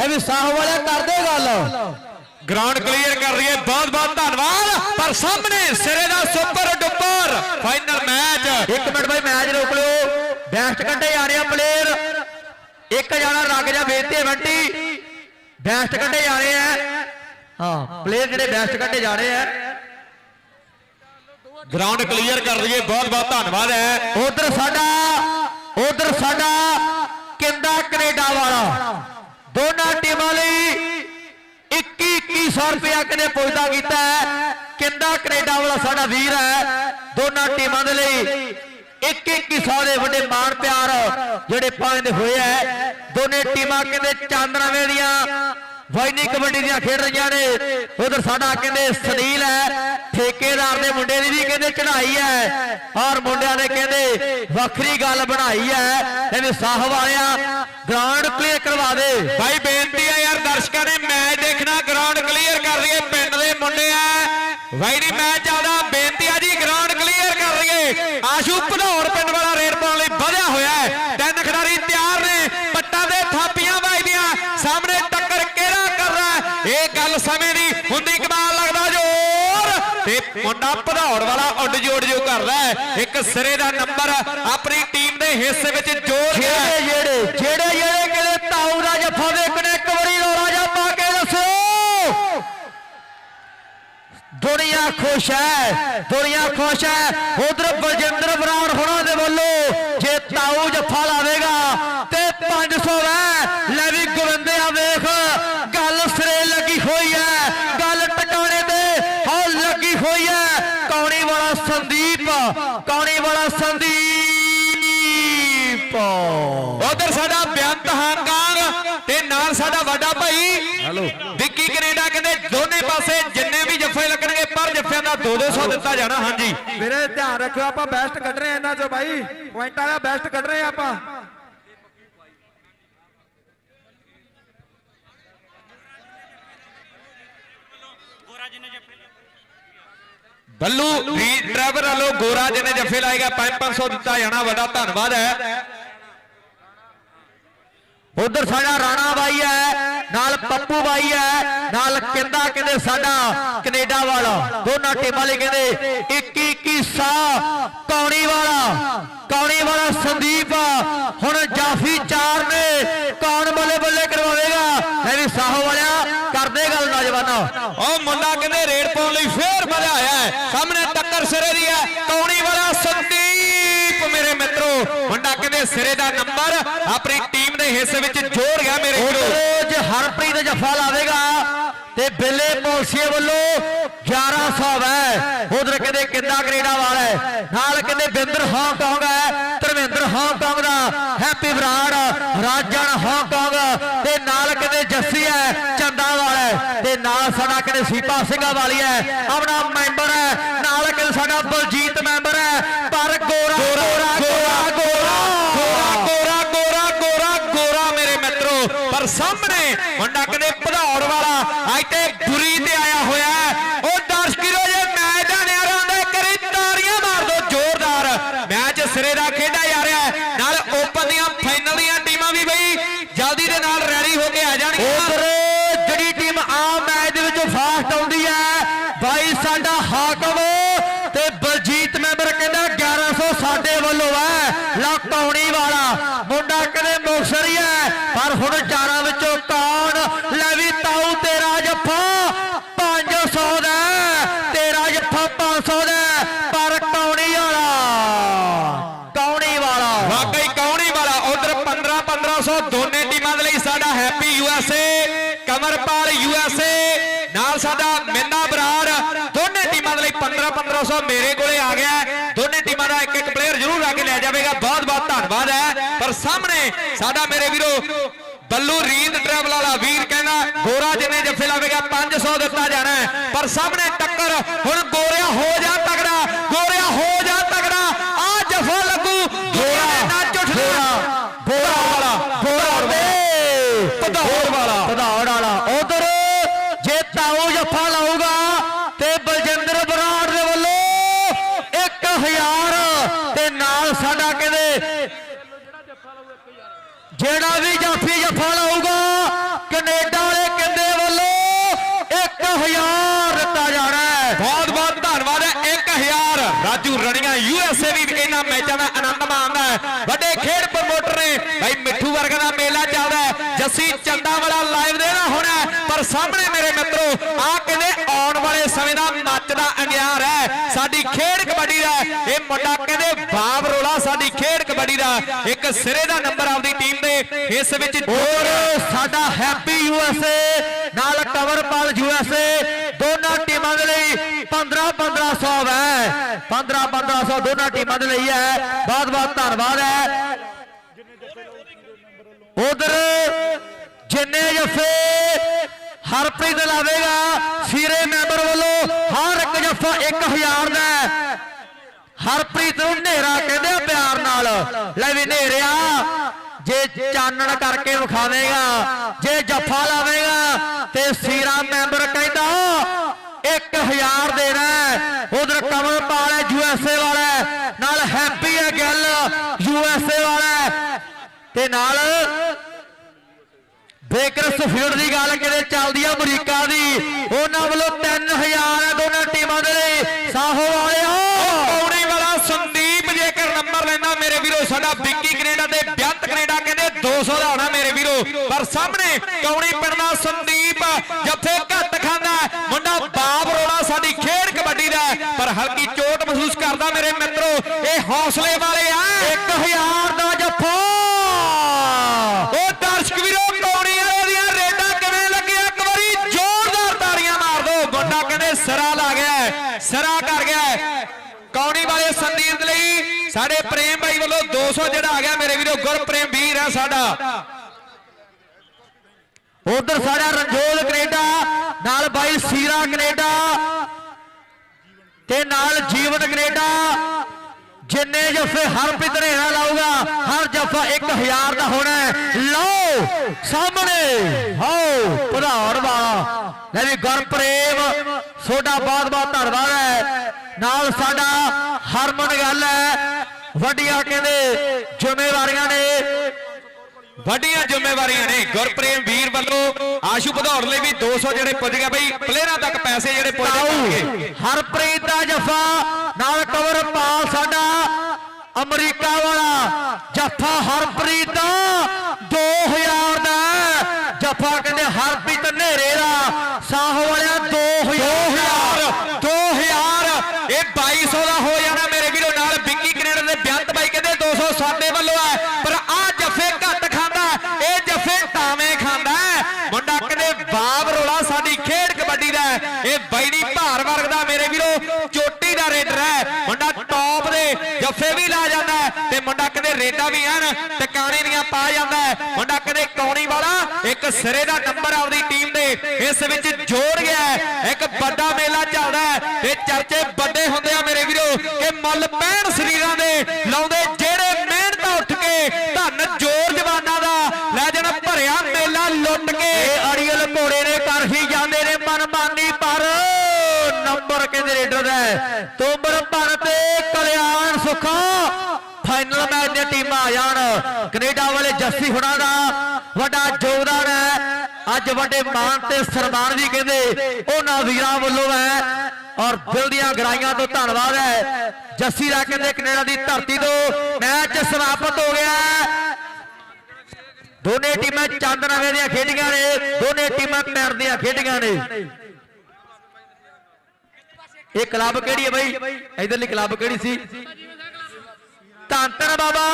ਇਹ ਵੀ ਸਾਹ ਵਾਲਿਆ ਕਰਦੇ ਗੱਲ। ਗਰਾਊਂਡ ਕਲੀਅਰ ਕਰ ਰਹੀ ਹੈ। ਬਹੁਤ ਬਹੁਤ ਧੰਨਵਾਦ। ਪਰ ਸਾਹਮਣੇ ਸਿਰੇ ਦਾ ਸੁਪਰ ਡੁਪਰ ਫਾਈਨਲ ਮੈਚ ਇੱਕ ਮਿੰਟ ਬਾਈ ਮੈਚ ਰੋਕ ਲਿਓ। ਬੈਸਟ ਕੱਢੇ ਜਾ ਰਹੇ ਆ ਪਲੇਅਰ ਇੱਕ ਜਾਣਾ ਰੱਗ ਜਾ ਹੈ ਬੰਟੀ। ਬੈਸਟ ਕੱਢੇ ਜਾ ਰਹੇ ਆ। ਹਾਂ ਪਲੇਅਰ ਜਿਹੜੇ ਬੈਸਟ ਕੱਢੇ ਜਾ ਰਹੇ ਆ। ਗਰਾਊਂਡ ਕਲੀਅਰ ਕਰ ਹੈ। ਬਹੁਤ ਬਹੁਤ ਧੰਨਵਾਦ ਹੈ। ਉਧਰ ਸਾਡਾ ਉਧਰ ਸਾਡਾ ਕਿੰਦਾ ਕੈਨੇਡਾ ਵਾਲਾ। ਦੋਨਾਂ ਟੀਮਾਂ ਲਈ 21 2100 ਰੁਪਇਆ ਕਿਨੇ ਪੁੱਜਦਾ ਕੀਤਾ ਹੈ? ਕਿੰਦਾ ਕੈਨੇਡਾ ਵਾਲਾ ਸਾਡਾ ਵੀਰ ਹੈ? ਦੋਨਾਂ ਟੀਮਾਂ ਦੇ ਲਈ 21 2100 ਦੇ ਵੱਡੇ ਮਾਣ ਪਿਆਰ ਜਿਹੜੇ ਪੰਜ ਹੋਏ ਹੈ। ਦੋਨੇ ਟੀਮਾਂ ਕਹਿੰਦੇ ਚਾਂਦਰਾਵੇਂ ਦੀਆਂ ਵਾਈਨੀ ਕਬੱਡੀ ਦੀਆਂ ਖੇਡ ਰਹੀਆਂ ਨੇ। ਉਧਰ ਸਾਡਾ ਕਹਿੰਦੇ ਸੁਨੀਲ ਹੈ। ਠੇਕੇਦਾਰ ਦੇ ਮੁੰਡੇ ਦੀ ਵੀ ਕਹਿੰਦੇ ਚੜਾਈ ਹੈ। ਔਰ ਮੁੰਡਿਆਂ ਨੇ ਕਹਿੰਦੇ ਵੱਖਰੀ ਗੱਲ ਬਣਾਈ ਹੈ। ਇਹਨੇ ਸਾਹ ਵਾਲਿਆ ਗਰਾਊਂਡ ਕਲੀਅਰ ਕਰਵਾ ਦੇ। ਭਾਈ ਬੇਨਤੀ ਹੈ ਯਾਰ ਦਰਸ਼ਕਾਂ ਨੇ ਮੈਚ ਦੇਖਣਾ। ਗਰਾਊਂਡ ਕਲੀਅਰ ਕਰ ਰਹੀ ਹੈ ਪਿੰਡ ਦੇ ਮੁੰਡੇ ਆ। ਵਾਈਡੀ ਮੈਚ ਚੱਲਦਾ ਬੇਨਤੀ ਆ ਜੀ ਗਰਾਊਂਡ ਕਲੀਅਰ ਕਰ ਰਹੀ ਹੈ ਆਸ਼ੂ ਭਦੌੜ ਪਿੰਡ ਵਾਲਾ ਰੇਡ ਪਾਉਣ ਲਈ ਵਧਿਆ ਹੋਇਆ ਹੈ ਤਿੰਨ ਖਿਡਾਰੀ ਤਿਆਰ ਨੇ ਪੱਟਾਂ ਦੇ ਥਾਪੀਆਂ ਵੱਜਦੀਆਂ ਸਾਹਮਣੇ ਟੱਕਰ ਕਿਹੜਾ ਕਰ ਰਿਹਾ ਹੈ? ਇਹ ਗੱਲ ਸਮੇਂ ਦੀ ਹੁੰਦੀ ਕਮਾਲ ਲੱਗਦਾ ਜੋਰ ਤੇ ਮੁੰਡਾ ਭਦੌੜ ਵਾਲਾ ਉੱਡ ਜੋੜ ਜੋ ਕਰਦਾ ਹੈ। ਇੱਕ ਸਿਰੇ ਦਾ ਨੰਬਰ ਆਪਣੀ ਟੀਮ ਦੇ ਹਿੱਸੇ ਵਿੱਚ ਜੋੜ ਗਿਆ। ਹੈ। ਜਿਹੜੇ ਜਿਹੜੇ ਜਿਹੜੇ ਜਿਹੜੇ ਕਿਹੜੇ ਦਾ ਜੱਫਾ ਵੇਖਣੇ, ਇੱਕ ਵਾਰੀ ਰੋਲਾ ਜਾ ਪਾ ਕੇ ਦੱਸੋ। ਦੁਨੀਆ ਖੁਸ਼ ਹੈ, ਦੁਨੀਆ ਖੁਸ਼ ਹੈ। ਉਧਰ ਬਲਜਿੰਦਰ ਬਰਾੜ ਹੋਣਾ ਦੇ ਵੱਲੋਂ ਜੇ ਤਾਊ ਜੱਫਾ ਲਾਵੇਗਾ ਤੇ 500 ਹੈ ਲੈ ਵੀ ਗੋਵਿੰਦਿਆ ਵੇਖ ਗੱਲ ਸਿਰੇ ਲੱਗੀ ਹੋਈ ਹੈ ਗੱਲ ਟਿਕਾਣੇ ਤੇ ਹੋ ਲੱਗੀ ਹੋਈ ਹੈ ਕੌਣੀ ਵਾਲਾ ਸੰਦੀਪ ਕੌਣੀ ਵਾਲਾ ਸੰਦੀਪ ਉਧਰ ਸਾਡਾ ਬੇਅੰਤ ਹਾਂਗਾਂਗ ਤੇ ਨਾਲ ਸਾਡਾ ਵੱਡਾ ਭਾਈ ਹੈਲੋ। ਵਿੱਕੀ ਕੈਨੇਡਾ ਕਹਿੰਦੇ ਦੋਨੇ ਪਾਸੇ ਜਿੰਨੇ ਵੀ ਜੱਫੇ ਲੱਗਣਗੇ ਪਰ ਜੱਫਿਆਂ ਦਾ 2-200 ਦਿੱਤਾ ਜਾਣਾ ਹਾਂਜੀ। ਵੀਰੇ ਧਿਆਨ ਰੱਖਿਓ ਆਪਾਂ ਬੈਸਟ ਕੱਢ ਰਹੇ ਆ ਇਹਨਾਂ ਚੋਂ ਬਾਈ। ਪੁਆਇੰਟ ਵਾਲਾ ਬੈਸਟ ਕੱਢ ਰਹੇ ਆ ਆਪਾਂ। ਬੱਲੂ ਵੀ ਡਰਾਈਵਰ ਵੱਲੋਂ ਗੋਰਾ ਜਿਹਨੇ ਜੱਫੇ ਲਾਏਗਾ 5-500 ਦਿੱਤਾ ਜਾਣਾ ਵੱਡਾ ਧੰਨਵਾਦ ਹੈ। ਉਧਰ ਸਾਡਾ ਰਾਣਾ ਬਾਈ ਹੈ, ਨਾਲ ਪੱਪੂ ਬਾਈ ਹੈ, ਨਾਲ ਕਿੰਦਾ ਕਹਿੰਦੇ ਸਾਡਾ ਕੈਨੇਡਾ ਵਾਲਾ। ਦੋਨਾਂ ਟੀਮਾਂ ਲਈ ਕਹਿੰਦੇ 21 21 ਸਾ ਕੌਣੀ ਵਾਲਾ ਕੌਣੀ ਵਾਲਾ ਸੰਦੀਪ। ਹੁਣ ਜਾਫੀ ਚਾਰ ਨੇ, ਕੌਣ ਬੱਲੇ ਬੱਲੇ ਕਰਵਾਵੇਗਾ? ਇਹ ਵੀ ਸਾਹੋ ਵਾਲਿਆ, ਕਰਦੇ ਗੱਲ ਨੌਜਵਾਨੋ। ਉਹ ਮੁੰਡਾ ਕਹਿੰਦੇ ਰੇਡ ਪਾਉਣ ਲਈ ਫੇਰ ਮਰਿਆ ਹੋਇਆ ਸਾਹਮਣੇ ਟੱਕਰ ਸਿਰੇ ਦੀ ਹੈ, ਕੌਣੀ ਵਾਲਾ ਸੰਦੀਪ ਮੇਰੇ ਮਿੱਤਰੋ। ਸਿਰੇ ਦਾ ਨੰਬਰ ਆਪਣੀ ਟੀਮ ਦੇ ਹਿੱਸੇ ਵਿੱਚ ਜੋੜ ਗਿਆ ਮੇਰੇ ਜੇ ਹਰਪ੍ਰੀਤ ਜੱਫਾ ਲਾਵੇਗਾ ਤੇ ਬੇਲੇ ਪੋਲਸੀਏ ਵੱਲੋਂ 1100 ਹੈ ਉਧਰ ਕਹਿੰਦੇ ਕਿੰਦਾ ਕੈਨੇਡਾ ਵਾਲਾ ਹੈ? ਨਾਲ ਕਹਿੰਦੇ ਬਿੰਦਰ ਹਾਂਗਕਾਂਗ ਹੈ ਧਰਮਿੰਦਰ ਹਾਂਗਕਾਂਗ ਦਾ। ਹੈਪੀ ਬਰਾੜ ਰਾਜਨ ਹਾਂਗਕਾਂਗ ਤੇ ਨਾਲ ਕਹਿੰਦੇ ਜੱਸੀ ਹੈ ਚੰਦਾ ਵਾਲਾ ਤੇ ਨਾਲ ਸਾਡਾ ਕਹਿੰਦੇ ਸੀਪਾ ਸਿੰਘਾ ਵਾਲੀ ਹੈ ਆਪਣਾ ਮੈਂਬਰ ਹੈ। ਨਾਲ ਕਹਿੰਦੇ ਸਾਡਾ ਬਲਜੀਤ ਮੈਂਬਰ ਹੈ ਪਰ ਗੋਰਾ ਸਾਹਮਣੇ ਮੁੰਡਾ ਕਹਿੰਦੇ ਭਦੌੜ ਵਾਲਾ ਅੱਜ ਤੇ ਗੁਰੀ ਤੇ ਆਇਆ ਹੋਇਆ ਹੈ ਉਹ ਦਰਸ਼ਕੀਰੋ ਜੇ ਮੈਚ ਦਾ ਨਿਆਰਾ ਹੁੰਦਾ ਕਰੀ ਤਾੜੀਆਂ ਮਾਰ ਦੋ ਜ਼ੋਰਦਾਰ ਮੈਚ ਸਿਰੇ ਦਾ ਖੇਡਿਆ ਜਾ ਰਿਹਾ ਹੈ ਨਾਲ ਓਪਨ ਦੀਆਂ ਫਾਈਨਲ ਦੀਆਂ ਟੀਮਾਂ ਵੀ ਬਈ ਜਲਦੀ ਦੇ ਨਾਲ ਰੈਡੀ ਹੋ ਕੇ ਆ ਜਾਣਗੀਆਂ ਉਧਰ ਜਿਹੜੀ ਟੀਮ ਆ ਮੈਚ ਦੇ ਵਿੱਚ ਫਾਸਟ ਆਉਂਦੀ ਹੈ ਬਾਈ ਸਾਡਾ ਹਾਕਮ ਤੇ ਬਲਜੀਤ ਮੈਂਬਰ ਕਹਿੰਦਾ 1100 ਸਾਡੇ ਵੱਲੋਂ ਹੈ ਲਕੌਣੀ ਵਾਲਾ ਮੁੰਡਾ ਕਹਿੰਦੇ ਮੁਕਸਰੀ ਹੈ ਪਰ ਹੁਣ ਚਾਰਾਂ ਵਿੱਚੋਂ ਕੌਣ ਲੈ ਵੀ ਤਾਊ ਤੇਰਾ ਜੱਫਾ 500 ਦਾ ਹੈ, ਤੇਰਾ ਜੱਫਾ 500 ਦਾ ਹੈ, ਪਰ ਕੌਣੀ ਵਾਲਾ ਕੌਣੀ ਵਾਲਾ ਵਾਕਈ ਕੌਣੀ ਵਾਲਾ ਉਧਰ 15 1500 ਦੋਨੇ ਟੀਮਾਂ ਦੇ ਲਈ ਸਾਡਾ ਹੈਪੀ ਯੂਐਸਏ ਕਮਰਪਾਲ ਯੂਐਸਏ ਨਾਲ ਸਾਡਾ ਮਿੰਨਾ ਬਰਾੜ, ਦੋਨੇ ਟੀਮਾਂ ਦੇ ਲਈ 15 1500 ਮੇਰੇ ਕੋਲੇ ਆ ਗਿਆ ਦੋਨੇ ਟੀਮਾਂ ਦਾ ਇੱਕ ਇੱਕ ਪਲੇਅਰ ਜ਼ਰੂਰ ਆ ਕੇ ਲੈ ਜਾਵੇਗਾ। ਬਹੁਤ ਬਹੁਤ ਧੰਨਵਾਦ ਹੈ। ਪਰ ਸਾਹਮਣੇ ਸਾਡਾ ਮੇਰੇ ਵੀਰੋ ਬੱਲੂ ਰੀਤ ਟਰੈਵਲ ਵਾਲਾ ਵੀਰ ਕਹਿੰਦਾ, ਗੋਰਾ ਜਿੰਨੇ ਜੱਫੇ ਲਾਵੇਗਾ 500 ਦਿੱਤਾ ਜਾਣਾ ਪਰ ਸਾਹਮਣੇ ਟੱਕਰ ਹੁਣ ਗੋਰਿਆ ਹੋ ਜਾ ਤਗੜਾ ਗੋਰਿਆ ਹੋ ਜਾ ਤਗੜਾ ਆ ਜੱਫਾ ਲੱਗੂ ਗੋਰਾ ਨੇ ਨੱਚ ਉੱਠਣਾ ਗੋਰਾ ਵਾਲਾ ਗੋਰਾ ਵੇ ਭਦੌੜ ਵਾਲਾ ਭਦੌੜ ਵਾਲਾ ਉਧਰ ਜੇ ਤਾਊ ਜੱਫਾ ਲਾਊਗਾ ਤੇ ਬਲਜਿੰਦਰ ਬਰਾੜ ਦੇ ਵੱਲੋਂ 1000 ਤੇ ਨਾਲ ਸਾਡਾ ਕਹਿੰਦੇ? ਜਿਹੜਾ ਵੀ ਜਾਫੀ ਜੱਫਾ ਲਾਊਗਾ, ਕੈਨੇਡਾ ਵਾਲੇ ਕਹਿੰਦੇ ਵੱਲੋਂ 1000 ਦਿੱਤਾ ਜਾਣਾ ਹੈ। ਬਹੁਤ ਬਹੁਤ ਧੰਨਵਾਦ ਹੈ 1000 ਰਾਜੂ ਰਣੀਆਂ ਯੂਐਸਏ ਵੀ ਇਹਨਾਂ ਮੈਚਾਂ ਦਾ ਆਨੰਦ ਮਾਣਦਾ ਹੈ। ਵੱਡੇ ਖੇਡ ਪ੍ਰਮੋਟਰ ਨੇ, ਭਾਈ ਮਿੱਠੂ ਵਰਗ ਦਾ ਮੇਲਾ ਚੱਲਦਾ ਹੈ। ਜੱਸੀ ਚੰਦਾ ਵਾਲਾ ਲਾਈਵ ਦੇਣਾ ਹੋਣਾ ਪਰ ਸਾਹਮਣੇ ਮੇਰੇ ਮਿੱਤਰੋ ਆ ਕਹਿੰਦੇ ਆਉਣ ਵਾਲੇ ਸਮੇਂ ਦਾ ਮੱਚ ਦਾ ਅੰਗਿਆਰ ਹੈ ਸਾਡੀ ਖੇਡ ਕਬੱਡੀ ਦਾ ਇਹ ਮੁੰਡਾ ਕਹਿੰਦੇ ਬਾਬ ਰੋਲਾ ਸਾਡੀ ਖੇਡ ਕਬੱਡੀ ਦਾ ਇੱਕ ਸਿਰੇ ਦਾ ਨੰਬਰ ਆਪਦੀ ਟੀਮ ਦੇ ਇਸ ਵਿੱਚ ਹੋਰ ਸਾਡਾ ਹੈਪੀ ਯੂਐਸਏ ਨਾਲ ਕਵਰਪਾਲ ਯੂਐਸਏ ਦੋਨਾਂ ਟੀਮਾਂ ਦੇ ਲਈ 15 1500 ਹੈ 15 1500 ਦੋਨਾਂ ਟੀਮਾਂ ਦੇ ਲਈ ਹੈ। ਬਹੁਤ ਬਹੁਤ ਧੰਨਵਾਦ ਹੈ। ਉਧਰ ਜਿੰਨੇ ਜੱਫੇ ਹਰਪ੍ਰੀਤ ਲਾਵੇਗਾ। ਸੀਰੇ ਮੈਂਬਰ ਵੱਲੋਂ ਹਰ ਇੱਕ ਜੱਫਾ 1000 ਦਾ ਹਰਪ੍ਰੀਤ ਨੂੰ ਹਨੇਰਾ ਕਹਿੰਦੇ ਆ ਪਿਆਰ ਨਾਲ। ਲੈ ਵੀ ਹਨੇਰਿਆ। ਜੇ ਚਾਨਣ ਕਰਕੇ ਵਿਖਾਵੇਗਾ ਜੇ ਜੱਫਾ ਲਾਵੇਗਾ ਤੇ ਸੀਰਾ ਮੈਂਬਰ ਕਹਿੰਦਾ 1000 ਦੇਣਾ ਉਧਰ ਕਮਲਪਾਲ ਹੈ ਯੂਐਸਏ ਵਾਲਾ ਨਾਲ ਹੈਪੀ ਹੈ ਗੱਲ ਯੂਐਸਏ ਵਾਲਾ ਹੈ, ਤੇ ਨਾਲ ਬੇਕਰ ਸਫੀਲਡ ਦੀ ਗੱਲ ਕਿਤੇ ਚੱਲਦੀ ਆ ਅਮਰੀਕਾ ਦੀ? ਉਹਨਾਂ ਵੱਲੋਂ 3000 ਹੈ ਦੋਨਾਂ ਟੀਮਾਂ ਦੇ ਲਈ। ਸਾਹੋ ਵਾਲਿਓ! ਪੌੜੀ ਵਾਲਾ ਸੰਦੀਪ ਜੇਕਰ ਨੰਬਰ ਲੈਂਦਾ ਮੇਰੇ ਵੀਰੋ ਸਾਡਾ ਵਿੱਕੀ ਕੈਨੇਡਾ ਤੇ ਬਿਆੰਤ ਕੈਨੇਡਾ ਕਹਿੰਦੇ 200 ਦਾ ਹੋਣਾ ਮੇਰੇ ਵੀਰੋ। ਪਰ ਸਾਹਮਣੇ ਕੌਣੀ ਪਿੰਡ ਸੰਦੀਪ ਜੱਫੇ ਘੱਟ ਖਾਂਦਾ। ਮੁੰਡਾ ਬਾਬ ਰੋੜਾ ਸਾਡੀ ਖੇਡ ਕਬੱਡੀ ਦਾ। ਪਰ ਹਲਕੀ ਚੋਟ ਮਹਿਸੂਸ ਕਰਦਾ ਮੇਰੇ ਮਿੱਤਰੋ ਇਹ ਹੌਸਲੇ ਵਾਲੇ ਆ। 1000 ਦਾ ਜੱਫਾ ਉਹ ਦਰਸ਼ਕ ਵੀਰੋ ਕੌਣੀ ਵਾਲੇ ਦੀਆਂ ਰੇਡਾਂ ਕਿਵੇਂ ਲੱਗਿਆ ਇੱਕ ਵਾਰੀ ਜ਼ੋਰਦਾਰ ਤਾੜੀਆਂ ਮਾਰ ਦਿਓ ਮੁੰਡਾ ਕਹਿੰਦੇ ਸਿਰਾ ਲਾ ਗਿਆ ਹੈ, ਸਿਰਾ ਕਰ ਗਿਆ ਹੈ। ਕੌਣੀ ਵਾਲੇ ਸੰਦੀਪ ਦੇ ਲਈ ਸਾਡੇ ਪ੍ਰੇਮ ਭਾਈ ਵੱਲੋਂ 200 ਜਿਹੜਾ ਆ ਗਿਆ ਮੇਰੇ ਵੀਰੋ ਗੁਰਪ੍ਰੇਮ ਵੀਰ ਹੈ ਸਾਡਾ। ਉਧਰ ਸਾਡਾ ਰਣਜੋਤ ਕੈਨੇਡਾ ਨਾਲ ਬਾਈ ਸੀਰਾ ਕੈਨੇਡਾ ਤੇ ਨਾਲ ਜੀਵਨ ਕੈਨੇਡਾ। ਜਿੰਨੇ ਜੱਫੇ ਹਰਪ੍ਰੀਤ ਰੇਣਾ ਲਾਊਗਾ ਹਰ ਜੱਫਾ 1000 ਦਾ ਹੋਣਾ ਹੈ। ਸਾਹਮਣੇ। ਹਾਓ ਭਦੌੜ ਵਾਲਾ। ਲੈ ਵੀ ਗੁਰਪ੍ਰੇਮ ਤੁਹਾਡਾ ਬਹੁਤ ਬਹੁਤ ਧੰਨਵਾਦ ਹੈ। ਨਾਲ ਸਾਡਾ ਹਰਮਨ ਗੱਲ ਹੈ। ਵੱਡੀਆਂ ਕਹਿੰਦੇ ਜ਼ਿੰਮੇਵਾਰੀਆਂ ਨੇ। ਵੱਡੀਆਂ ਜ਼ਿੰਮੇਵਾਰੀਆਂ ਨੇ। ਗੁਰਪ੍ਰੇਮ ਵੀਰ ਵੱਲੋਂ ਆਸ਼ੂ ਭਦੌੜ ਲਈ ਵੀ 200 ਜਿਹੜੇ ਪੁੱਜ ਗਏ। ਬਈ ਪਲੇਅਰਾਂ ਤੱਕ ਪੈਸੇ ਜਿਹੜੇ ਪੁੱਜ ਜਾਣਗੇ ਤਾਊ ਹਰਪ੍ਰੀਤ ਦਾ ਜੱਫਾ। ਨਾਲ ਕਵਰਪਾਲ ਸਾਡਾ। ਅਮਰੀਕਾ ਵਾਲਾ, ਜੱਫਾ ਹਰਪ੍ਰੀਤ ਦਾ 2000 ਦਾ। ਹੈ। ਜੱਫਾ ਕਹਿੰਦੇ ਹਰਪ੍ਰੀਤ ਨੇਰੇ ਦਾ, ਸਾਹੋ ਵਾਲਿਆ 2000 2000 ਇਹ 2200 ਦਾ ਹੋ ਜਾਣਾ ਮੇਰੇ ਵੀਰੋ ਨਾਲ ਵਿੱਕੀ ਕੈਨੇਡਾ ਦੇ ਬਿਆੰਤ ਬਾਈ ਕਹਿੰਦੇ 200 ਸਾਡੇ ਵੱਲੋਂ ਹੈ। ਪਰ ਆ ਜੱਫੇ ਘੱਟ ਖਾਂਦਾ ਇਹ ਜੱਫੇ ਤਾਵੇਂ ਖਾਂਦਾ ਮੁੰਡਾ ਕਹਿੰਦੇ ਬਾਬ ਰੋਲਾ, ਸਾਡੀ ਖੇਡ ਕਬੱਡੀ ਦਾ ਇਹ ਬਾਈ ਦੀ ਭਾਰ ਵਰਗ ਦਾ ਮੇਰੇ ਵੀਰੋ, ਚੋਟੀ ਦਾ ਰੇਡਰ ਹੈ। ਮੁੰਡਾ ਜੱਫੇ ਵੀ ਲਾ ਜਾਂਦਾ ਤੇ ਮੁੰਡਾ ਕਹਿੰਦੇ ਰੇਡਾਂ ਵੀ ਹਨ ਟਿਕਾਣੇ ਦੀਆਂ ਪਾ ਜਾਂਦਾ ਮੁੰਡਾ ਕਹਿੰਦੇ ਕੌਣੀ ਵਾਲਾ, ਇੱਕ ਸਿਰੇ ਦਾ ਨੰਬਰ ਆਪਦੀ ਟੀਮ ਦੇ ਇਸ ਵਿੱਚ ਜੋੜ ਗਿਆ ਇੱਕ ਵੱਡਾ ਮੇਲਾ ਚੱਲਦਾ ਤੇ ਚਰਚੇ ਵੱਡੇ ਹੁੰਦੇ ਆ ਮੇਰੇ ਵੀਰੋ ਕਿ ਮੁੱਲ ਪੈਣ ਸਰੀਰਾਂ ਦੇ ਲਾਉਂਦੇ ਜਿਹੜੇ ਮਿਹਨਤਾਂ ਉੱਠ ਕੇ ਧੰਨ ਜੋਰ ਜਵਾਨਾਂ ਦਾ ਲੈ ਜਾਣ ਭਰਿਆ ਮੇਲਾ ਲੁੱਟ ਕੇ। ਇਹ ਅੜੀਅਲ ਘੋੜੇ ਨੇ ਕਰ ਹੀ ਜਾਂਦੇ ਨੇ ਮਨਮਾਨੀ ਪਰ। ਨੰਬਰ ਕਹਿੰਦੇ ਰੇਡਰ ਦਾ ਤੋਬਰ ਭਰ ਤੇ ਕਲਿਆਣ ਸੁਖਾ ਫਾਈਨਲ ਮੈਚ ਦੀਆਂ ਟੀਮਾਂ ਆ ਜਾਣ। ਕੈਨੇਡਾ ਵਾਲੇ ਜੱਸੀ ਹੁਣਾਂ ਦਾ ਵੱਡਾ ਯੋਗਦਾਨ ਹੈ। ਅੱਜ ਵੱਡੇ ਮਾਣ ਤੇ ਸਨਮਾਨ ਵੀ ਕਹਿੰਦੇ ਉਹਨਾਂ ਵੀਰਾਂ ਵੱਲੋਂ ਹੈ। ਔਰ ਦਿਲ ਦੀਆਂ ਗਰਾਈਆਂ ਤੋਂ ਧੰਨਵਾਦ ਹੈ। ਜੱਸੀ ਦਾ ਕਹਿੰਦੇ ਕੈਨੇਡਾ ਦੀ ਧਰਤੀ ਤੋਂ ਮੈਚ ਸਮਾਪਤ ਹੋ ਗਿਆ ਦੋਨੇ ਟੀਮਾਂ ਚੰਦ ਨਵੇਂ ਦੀਆਂ ਖੇਡੀਆਂ ਨੇ। ਦੋਨੇ ਟੀਮਾਂ ਪੈਰ ਦੀਆਂ ਖੇਡੀਆਂ ਨੇ। ਇਹ ਕਲੱਬ ਕਿਹੜੀ ਹੈ ਬਾਈ? ਇਧਰਲੀ ਕਲੱਬ ਕਿਹੜੀ ਸੀ? ਧੰਨ ਬਾਬਾ।